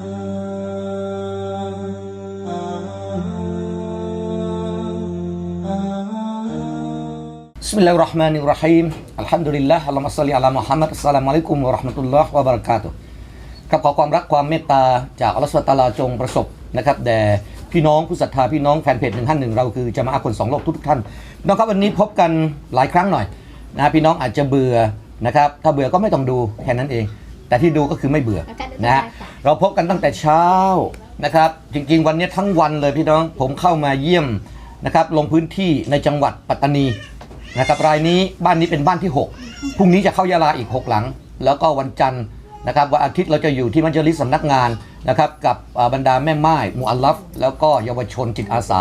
Bismillahirrahmanirrahim. Alhamdulillah. Allahumma salli ala Muhammad. Assalamualaikum warahmatullahi wabarakatuh. ครับขอความรักความเมตตาจากอัลลอฮฺสุลตาลาจงประสบนะครับแด่พี่น้องผู้ศรัทธาพี่น้องแฟนเพจหนึ่งท่านหนึ่งเราคือจะมาอาคนสองโลกทุกท่านน้องครับวันนี้พบกันหลายครั้งหน่อยนะพี่น้องอาจจะเบื่อนะครับถ้าเบื่อก็ไม่ต้องดูแค่นั้นเอง แต่ที่ดูก็คือไม่เบื่อนะฮะเราพบกันตั้งแต่เช้านะครับ จริงๆ วันนี้ทั้งวันเลยพี่น้องผมเข้ามาเยี่ยมนะครับลงพื้นที่ในจังหวัดปัตตานีนะครับรายนี้บ้านนี้เป็นบ้านที่ 6 พรุ่งนี้จะเข้ายาลาอีก 6 หลัง แล้วก็วันจันทร์นะครับวันอาทิตย์เราจะอยู่ที่มัจลิสสำนักงานนะครับกับอ่าบรรดาแม่ไม้มุอัลลัฟ แล้วก็เยาวชนจิตอาสา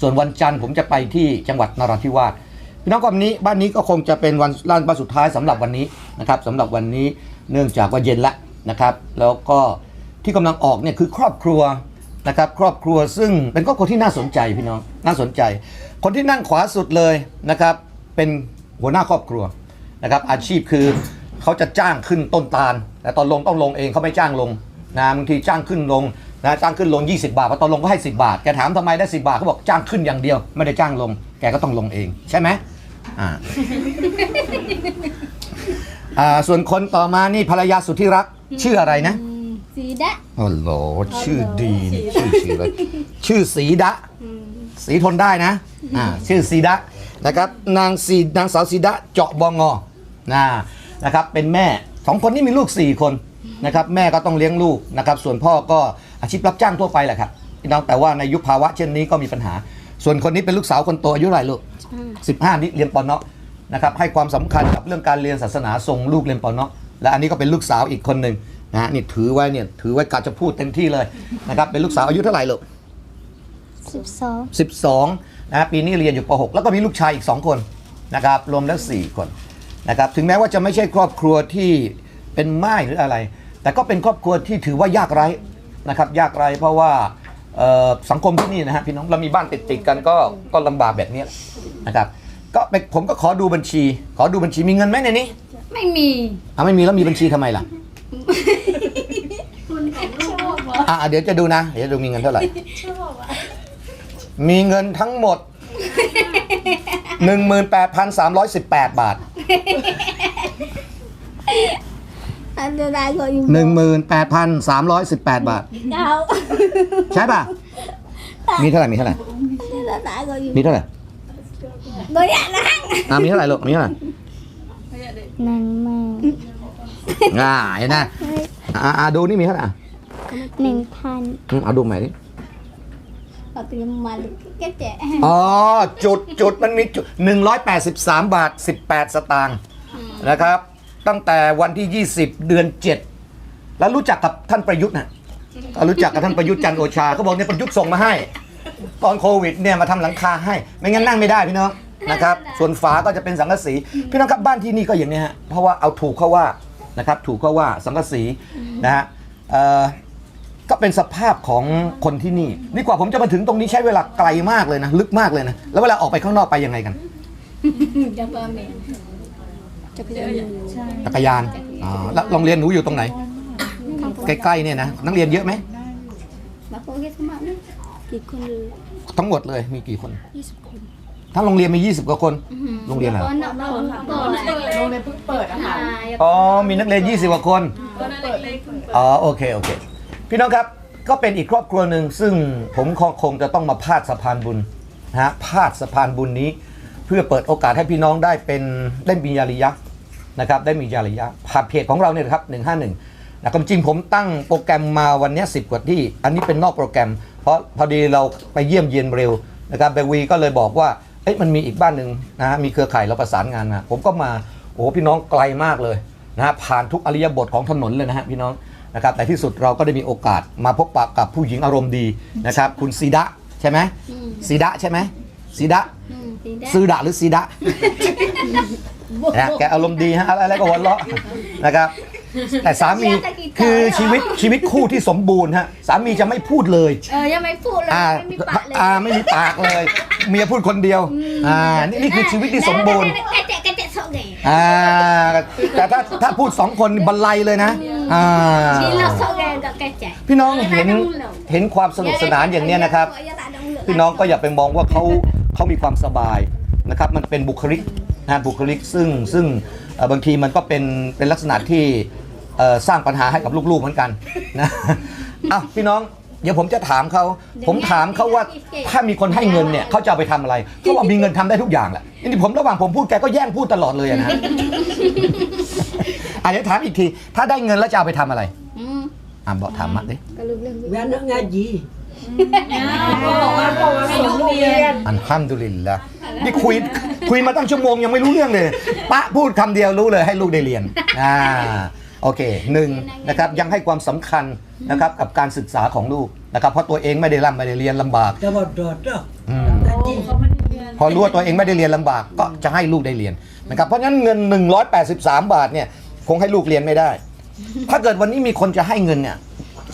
ส่วนวันจันทร์ผมจะไปที่จังหวัดนราธิวาสพี่น้องกวันนี้บ้านนี้ก็คงจะเป็นวันล้านบ้านสุดท้ายสำหรับวันนี้นะครับสำหรับวันนี้ เนื่องจากว่าเย็นละนะครับ แล้วก็ที่กำลังออกเนี่ยคือครอบครัวนะครับครอบครัวซึ่งเป็นครอบครัวที่น่าสนใจพี่น้องน่าสนใจ คนที่นั่งขวาสุดเลยนะครับเป็นหัวหน้าครอบครัวนะครับอาชีพคือเขาจะจ้างขึ้นต้นตาลแต่ตอนลงต้องลงเองเขาไม่จ้างลงนะบางทีจ้างขึ้นลงนะจ้างขึ้นลง 20 บาทพอตอนลงก็ให้ 10 บาทแกถามทำไมได้ 10 บาทเขาบอกจ้างขึ้นอย่างเดียว ไม่ได้จ้างลง แกก็ต้องลงเอง ใช่ไหมอ่า อ่าส่วนคนต่อมานี่ภรรยาสุดที่รัก ชื่ออะไรนะสีดะโอ้โหชื่อดีนี่ชื่อสีเลยชื่อสีดะ สีทนได้นะอ่าชื่อสีดะนะครับนางสีนางสาวสีดะเจาะบองอนะนะครับเป็นแม่สองคนนี้มีลูก 4 คนนะครับแม่ก็ต้องเลี้ยงลูกนะครับส่วนพ่อก็อาชีพรับจ้างทั่วไปแหละครับพี่น้องแต่ว่าในยุคภาวะเช่นนี้ก็มีปัญหา ส่วนคนนี้เป็นลูกสาวคนโตอายุเท่าไหร่ลูก15 นี่เรียนปอนเนาะ นะครับให้ความสำคัญกับเรื่องการเรียนศาสนาส่งลูกเรียนปอนเนาะและอันนี้ก็เป็นลูกสาวอีกคนหนึ่งนะฮะนี่ถือไว้เนี่ยถือไว้กะจะพูดเต็มที่เลยนะครับเป็นลูกสาวอายุเท่าไหร่ลูกสิบสอง12นะปีนี้เรียนอยู่ป .6 แล้วก็มีลูกชายอีก 2 คนนะครับรวมแล้ว 4 คนนะครับถึงแม้ว่าจะไม่ใช่ครอบครัวที่เป็นม่ายหรืออะไร แต่ก็เป็นครอบครัวที่ถือว่ายากไร้นะครับยากไร้เพราะว่าเอ่อสังคมที่นี่นะฮะพี่น้องเรามีบ้านติดติดๆกันก็ก็ลำบากแบบนี้นะครับ ก็ไปผมก็ขอดูบัญชี ขอดูบัญชีมีเงินไหมในนี้ไม่มีอะไม่มีแล้วมีบัญชีทำไมล่ะคุณแอบชอบเหรออะเดี๋ยวจะดูนะเดี๋ยวจะดูมีเงินเท่าไหร่มีเงินทั้งหมด 18,318 บาท อันตรายก็อยู่18,318 บาท เก้าใช่ป่ะ มีเท่าไหร่มีเท่าไหร่ อันตรายก็อยู่ มีเท่าไหร่ ก็อย่านั่งอะมีเท่าไหร่ลูกมีเท่าไหร่นั่งมาอ่าเห็นนะอ่าอ่าดูนี่มีเท่าไหร่อะหนึ่งพันอืมเอาดูใหม่ดิเอาเตรียมมาเลยแกแจกอ๋อจุดจุดมันมีจุด183บาท18สตางค์นะครับ ตั้งแต่วันที่20เดือน7แล้วรู้จักกับท่านประยุทธ์นะถ้ารู้จักกับท่านประยุทธ์จันทร์โอชาเขาบอกเนี่ยประยุทธ์ส่งมาให้ ตอนโควิดเนี่ยมาทำหลังคาให้ ไม่งั้นนั่งไม่ได้พี่น้อง นะครับ ส่วนฝาก็จะเป็นสังกะสี พี่น้องครับบ้านที่นี่ก็อย่างนี้ฮะ เพราะว่าเอาถูกเขาว่านะครับ ถูกเขาว่าสังกะสีนะฮะเอ่อก็เป็นสภาพของคนที่นี่นี่กว่าผมจะมาถึงตรงนี้ใช้เวลาไกลมากเลยนะ ลึกมากเลยนะ แล้วเวลาออกไปข้างนอกไปยังไงกันจะเบอร์เมนจะเยอะใช่จักรยานอ๋อแล้วโรงเรียนหนูอยู่ตรงไหน ใกล้ๆเนี่ยนะ นักเรียนเยอะไหมมาโปรเกสมากี่คนเลยทั้งหมดเลยมีกี่คนยี่สิบคน ทั้งโรงเรียนมี 20 กว่าคน โรงเรียนอะไร ตอนนั้นเราตอนนั้นโรงเรียนเพิ่งเปิดอะค่ะอ๋อ มีนักเรียน 20 กว่าคนก็นั่นเล็กอ๋อ โอเค โอเค พี่น้องครับ ก็เป็นอีกครอบครัวหนึ่งซึ่งผมคงคงจะต้องมาพาดสะพานบุญนะฮะ พาดสะพานบุญนี้ เพื่อเปิดโอกาสให้พี่น้องได้เป็นได้มียาริยะนะครับ ได้มียาริยะผ่านเพจของเราเนี่ยนะครับ 151นะความจริงผมตั้งโปรแกรมมาวันเนี้ย10 กว่าที่ อันนี้เป็นนอกโปรแกรม เพราะพอดีเราไปเยี่ยมเยียนเร็วนะครับเบวีก็เลยบอกว่า เอ๊ะมันมีอีกบ้านหนึ่งนะฮะมีเครือข่ายเราประสานงานมาผมก็มาโอ้โหพี่น้องไกลมากเลยนะฮะผ่านทุกอริยบทของถนนเลยนะฮะพี่น้องนะครับแต่ที่สุดเราก็ได้มีโอกาสมาพบปะกับผู้หญิงอารมณ์ดีนะครับคุณซีดะใช่ไหมซีดะใช่ไหมซีดะอืมสีแดงซื้อดะหรือซีดะนะแกอารมณ์ดีฮะอะไรอะไรก็หัวเราะนะครับ แต่สามีคือชีวิตชีวิตคู่ที่สมบูรณ์ฮะสามีจะไม่พูดเลย เออยังไม่พูดเลยอ่าไม่มีปากเลยอ่าไม่มีปากเลย เมียพูดคนเดียวอ่านี่นี่คือชีวิตที่สมบูรณ์กระเจกกระเจกสองไงอ่าแต่ถ้าถ้าพูดสองคนบรรลัยเลยนะอืมอ่า Sila sore kat kecek. พี่น้องเห็นเห็นความสนุกสนานอย่างเนี้ยนะครับ พี่น้องก็อย่าไปมองว่าเขาเขามีความสบายนะครับ มันเป็นบุคลิก นะบุคลิกซึ่งซึ่งเอ่อบางทีมันก็เป็นเป็นลักษณะที่เอ่อสร้างปัญหาให้กับลูกๆเหมือนกันนะอ้าวพี่น้องเดี๋ยวผมจะถามเขา ผมถามเขาว่าถ้ามีคนให้เงินเนี่ยเขาจะเอาไปทำอะไรเขาบอกมีเงินทำได้ทุกอย่างแหละนี่ผมระหว่างผมพูดแกก็แย่งพูดตลอดเลยอะนะอะเดี๋ยวถามอีกที ถ้าได้เงินแล้วจะเอาไปทำอะไร Hmm. อะบอกถามมาดิ Kalau boleh. Biar anak ngaji. บอกว่า บอกว่าให้ลูกเรียนอันฮัมดุลิลละนี่คุยคุยมาตั้งชั่วโมงยังไม่รู้เรื่องเลยปะพูดคำเดียวรู้เลยให้ลูกได้เรียนอ่าโอเคหนึ่งนะครับยังให้ความสำคัญนะครับกับการศึกษาของลูกนะครับเพราะตัวเองไม่ได้ร่ำไม่ได้เรียนลำบาก Dah bodoh dah. อืม Ngaji. พอรู้ว่าตัวเองไม่ได้เรียนลำบากก็จะให้ลูกได้เรียนนะครับเพราะฉะนั้นเงิน 183 บาทเนี่ยคงให้ลูกเรียนไม่ได้ ถ้าเกิดวันนี้มีคนจะให้เงินเนี่ย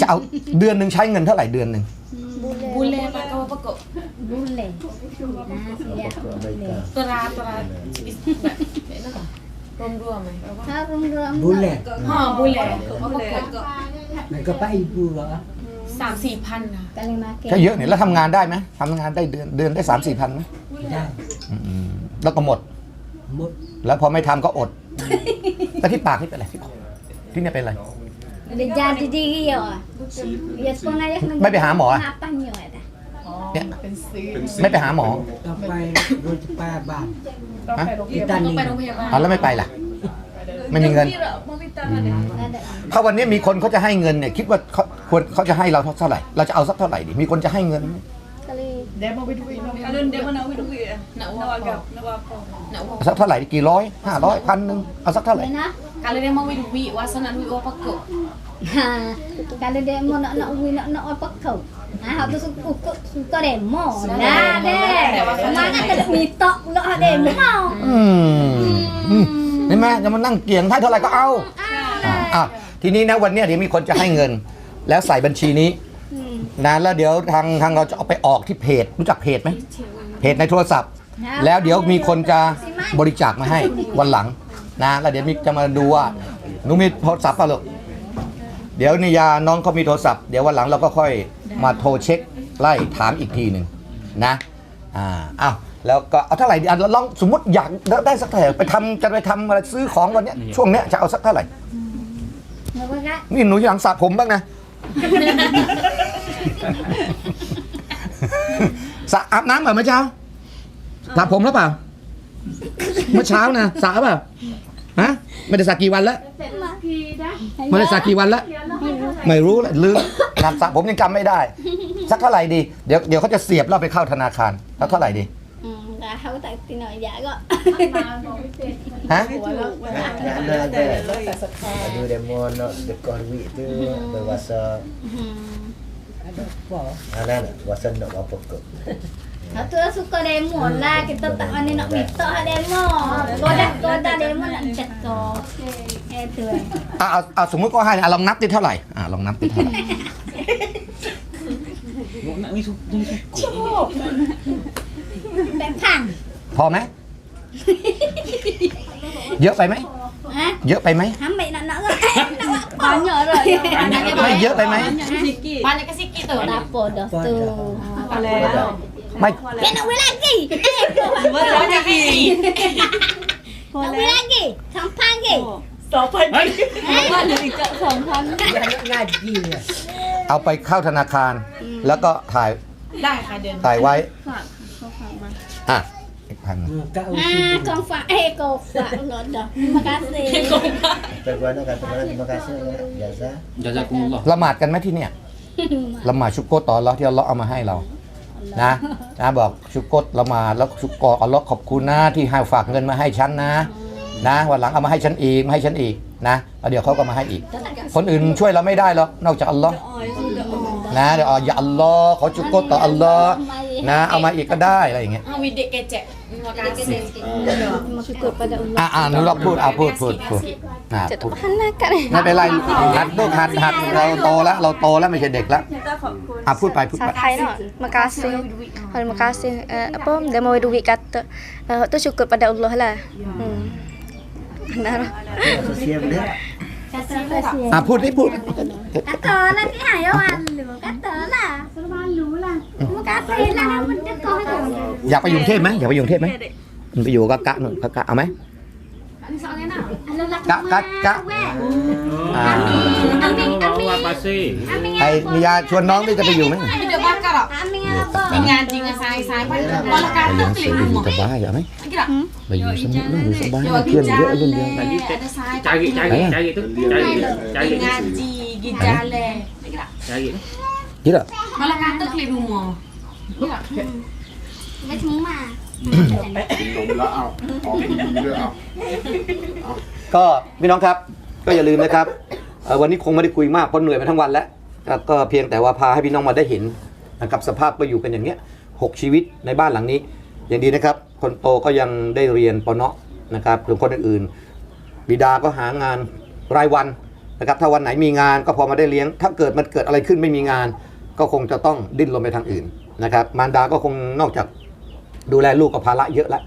จะเอาเดือนหนึ่งใช้เงินเท่าไหร่เดือนหนึ่งบุญเลย ปะก็ปะกบ Boleh. Nah, siap. Boleh. ตราตราแบบนั่นหรอรวมรวมไหม Harum rum. Boleh. ห่อบุญเลยปะกบ Nak pak ibu lah. สามสี่พันค่ะ Kali makan. ก็เยอะเนี่ยแล้วทำงานได้ไหมทำงานได้เดือนเดือนได้สามสี่พันไหม Dah. อืมแล้วก็หมด Mut. แล้วพอไม่ทำก็อดแต่ที่ปากนี่เป็นอะไรที่ที่เนี่ยเป็นอะไร Dia jadi diri ya. Ya sekolah aja kena. ไม่ไปหาหมออะ Apa ni ya dah? เนี่ยไม่ไปหาหมอ Sampai dua cepat bang. ฮะ Kita ต้อง ni. ไปโรงพยาบาลเอาแล้วไม่ไปล่ะ ไม่มีเงิน Ada. ถ้าวันนี้มีคนเขาจะให้เงินเนี่ย คิดว่าเขาควรเขาจะให้เราเท่าไหร่ เราจะเอาสักเท่าไหร่ดี มีคนจะให้เงินไหม Kali Alun dia mana awak duit nak nak agak nak apa nak apa สักเท่าไหร่ดีกี่ร้อยห้าร้อยพันหนึ่งเอาสักเท่าไหร่ mana? kalau dia mau duit wasa nak duit apa kok Ha, kalau demo nak nak win nak nak apa kau? Ha, hak tu suka suka, suka demo. Nah, deh. Semangat tak minta pula hak demo. อืมอืมเห็นไหมจะมานั่งเกี่ยงให้เท่าไหร่ก็เอาอ่าอะทีนี้นะวันเนี้ยเดี๋ยวมีคนจะให้เงิน แล้วใส่บัญชีนี้ Hmm. นะแล้วเดี๋ยวทางทางเราจะเอาไปออกที่เพจรู้จักเพจไหมเพจในโทรศัพท์ แล้วเดี๋ยวมีคนจะบริจาคมาให้วันหลังนะแล้วเดี๋ยวมีจะมาดูว่าหนูมีโทรศัพท์ป่ะลูกเดี๋ยวนิยาน้องเขามีโทรศัพท์เดี๋ยววันหลังเราก็ค่อยมาโทรเช็คไล่ถามอีกทีหนึ่งนะ อ่าอ้าวแล้วก็เอาเท่าไหร่ดีอะลองสมมติอยากได้สักเท่าไหร่ไปทำจะไปทำอะไรซื้อของวันเนี้ยช่วงเนี้ยจะเอาสักเท่าไหร่ Ngapa kak? นี่หนูอยากสระผมบ้างนะ สระอาบน้ำเหรอเมื่อเช้าสระผมแล้วเปล่า เมื่อเช้านะสระเปล่าฮะไม่ได้สระกี่วันแล้วไม่ได้สระกี่วันแล้วไม่รู้เลยลืม นามสระผมยังจำไม่ได้ สักเท่าไหร่ดี เดี๋ยวเดี๋ยวเขาจะเสียบเราไปเข้าธนาคารสักเท่าไหร่ดี Hmm, dah tahu tak tino ya kok. ฮะ Mana ada Ada demo nak dekor duit tu Berwasa Hmm. Mana nak Wasa nak apa kau Hak tu suka demo lah kita tak mana nak minta hak demo. Kodak kodak demo nak cekok. Eh tu. อะเอาเอาสมมุติก็ให้อะลองนับที่เท่าไหร่อะลองนับที่เท่าไหร่ Tak pang. พอไหม เยอะไปไหม Ha? เยอะไปไหม Ambil nak nak banyak dah. ไม่เยอะไปไหม banyak ke sikit tu Tak apa dah tu. Pada ไม่ Dia nak win lagi. banyak sikit Nak win lagi. Sampang lagi. Biar anak ngaji lah. เอาไปเข้าธนาคาร แล้วก็ถ่ายได้ค่ะเดือนถ่ายไว้อะอีกพัน Hmm, Kak Ah, usi kau fak eh kau fak Allah dah. Terima kasih. Tuan kata mana terima kasih ya Jaza Jazakumullah. ละหมาดกันไหมที่เนี่ย ละหมาดชุกโกตตอนเราที่อัลเลาะห์เอามาให้เรา นะนะบอกชุกโกตละหมาดแล้วชุกโกตอัลเลาะห์ขอบคุณนะที่ให้ฝากเงินมาให้ฉันนะ นะวันหลังเอามาให้ฉันอีกมาให้ฉันอีก นะแล้วเดี๋ยวเขาก็มาให้อีก คนอื่นช่วยเราไม่ได้หรอกนอกจากอัลเลาะห์นะเดี๋ยวอ๋ออย่าอัลเลาะห์ขอชุกโกตต่ออัลเลาะห์นะเอามาอีกก็ได้อะไรอย่างเงี้ยเอาวิดีเกเจ terima kasih Terima syukur pada Allah. อ่าอ่าหนูลองพูดอ่าพูดพูดพูดอ่าพูด Mana kat ni? ไม่เป็นไรหัดลูกหัดหัดเราโตแล้วเราโตแล้วไม่ใช่เด็กแล้วอะพูดไปพูดไป Hai no. Terima kasih. Terima kasih. Uh, apa dia mau duit kata. Uh, tu syukur pada Allah lah. Hmm. Nah. Sosial boleh Kata kasih. อะพูดดิพูด Kata lah ni ayo malu. Kata lah. Suruh malu lah. Mau kata lah benda kau tu. อยากไปอยู่กรุงเทพไหมอยากไปอยู่กรุงเทพไหมมันไปอยู่กับกะหนึ่งกะกะเอาไหม Halo lah. Kak, kak, kak. อ่า Amin amin. apa sih? Amin ไอ้มียาชวนน้องที่จะไปอยู่ไหม Tidak bakar ah. Amin apa? Dengan dengan saya-saya malah ไป kata อยู่ klik สมุ rumah. ทรสบายเหรอไหม Kira. ไปอยู่สมุทรนู่นอยู่สบายเพื่อนเยอะรุ่นเดียว Lagi Ada saya cari cari Ayah. cari tu cari cari ngaji gijale. Kira. cari ยี่เหรอ Malah kata klik rumah. Kira. Enggak cuma. ก็ ก็พี่น้องครับก็อย่าลืมนะครับวันนี้คงไม่ได้คุยมากเพราะเหนื่อยมาทั้งวันแล้วก็เพียงแต่ว่าพาให้พี่น้องมาได้เห็นนะครับสภาพก็อยู่กันอย่างเงี้ยหกชีวิตในบ้านหลังนี้ อย่างดีนะครับ คนโตก็ยังได้เรียนปเนาะนะครับส่วนคนอื่นๆบิดาก็หางานรายวันนะครับถ้าวันไหนมีงานก็พอมาได้เลี้ยง ถ้าเกิดมันเกิดอะไรขึ้นไม่มีงาน ก็คงจะต้องดิ้นรนไปทางอื่นนะครับมารดาก็คงนอกจากดูแลลูกก็ภาระเยอะแล้ว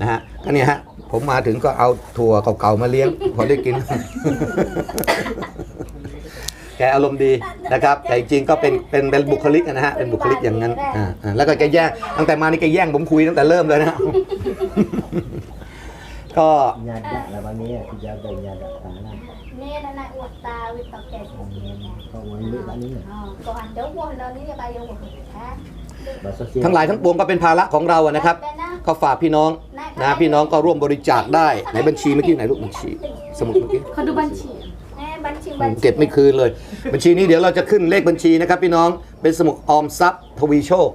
นะฮะก็เนี่ยฮะผมมาถึงก็เอาถั่วเก่าๆมาเลี้ยงพอได้กิน แกอารมณ์ดีนะครับแต่จริงๆก็เป็นเป็นเป็นบุคลิกนะฮะเป็นบุคลิกอย่างนั้นอ่าอ่าแล้วก็แกแย่งตั้งแต่มานี่แกแย่งผมคุยตั้งแต่เริ่มเลยนะ ก็ nyadak lah bang ni aku jaga nyadak tanah Ni nak nak wata wit pakai sini. kau ambil bang ni Oh, kau ada wah lah ni dia bayar wah. Ha. bahasa siap ทั้งหลายทั้งปวงก็เป็นภาระของเราอะนะครับ ก็ฝากพี่น้องนะพี่น้องก็ร่วมบริจาคได้ไหนบัญชีเมื่อกี้ไหนลูกบัญชี สมุดเมื่อกี้ Kado banci. Eh, banci อืม banci. เก็บไม่คืนเลย บัญชีนี้เดี๋ยวเราจะขึ้นเลขบัญชีนะครับ พี่น้องเป็นสมุดออมทรัพย์ทวีโชค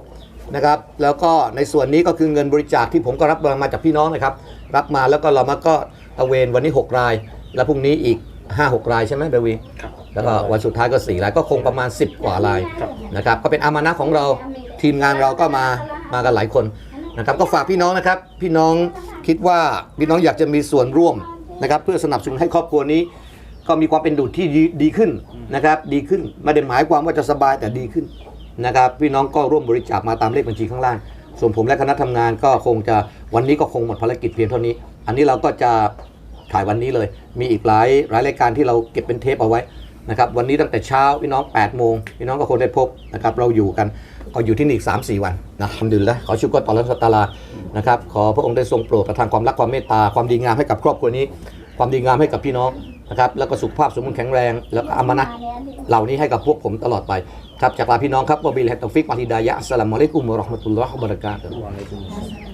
นะครับแล้วก็ในส่วนนี้ก็คือเงินบริจาคที่ผมก็รับมาจากพี่น้องนะครับ รับมาแล้วก็เรามาก็ตระเวนวันนี้ 6 ราย แล้วพรุ่งนี้อีก 5-6 รายใช่ไหมเบวีแล้วก็วันสุดท้ายก็4รายก็คงประมาณ 10 กว่ารายนะครับก็เป็นอามานะของเราทีมงานเราก็มามากันหลายคน นะครับก็ฝากพี่น้องนะครับ พี่น้องคิดว่าพี่น้องอยากจะมีส่วนร่วมนะครับเพื่อสนับสนุนให้ครอบครัวนี้ ก็มีความเป็นดุจที่ดีขึ้นนะครับ ดีขึ้นไม่ได้หมายความว่าจะสบายแต่ดีขึ้นนะครับ พี่น้องก็ร่วมบริจาคมาตามเลขบัญชีข้างล่าง ส่วนผมและคณะทำงานก็คงจะวันนี้ก็คงหมดภารกิจเพียงเท่านี้ อันนี้เราก็จะถ่ายวันนี้เลย มีอีกหลายหลายรายการที่เราเก็บเป็นเทปเอาไว้นะครับวันนี้ตั้งแต่เช้าพี่น้อง8โมงพี่น้องก็คงได้พบนะครับเราอยู่กัน ก็อยู่ที่นี่อีก 3 4 วันนะทำดีแล้วขอชุกรต่อรัชตาลานะครับขอพระองค์ได้ทรงโปรดประทานความรักความเมตตาความดีงามให้กับครอบครัวนี้ ความดีงามให้กับพี่น้องนะครับแล้วก็สุขภาพสมบูรณ์แข็งแรง แล้วก็อามานะเหล่านี้ให้กับพวกผมตลอดไปครับจากลาพี่น้องครับวบิลฮิตตอฟิกวาฮิดายะอัสสลามุอะลัยกุมวะเราะห์มะตุลลอฮ์วะบะเราะกาตุฮ์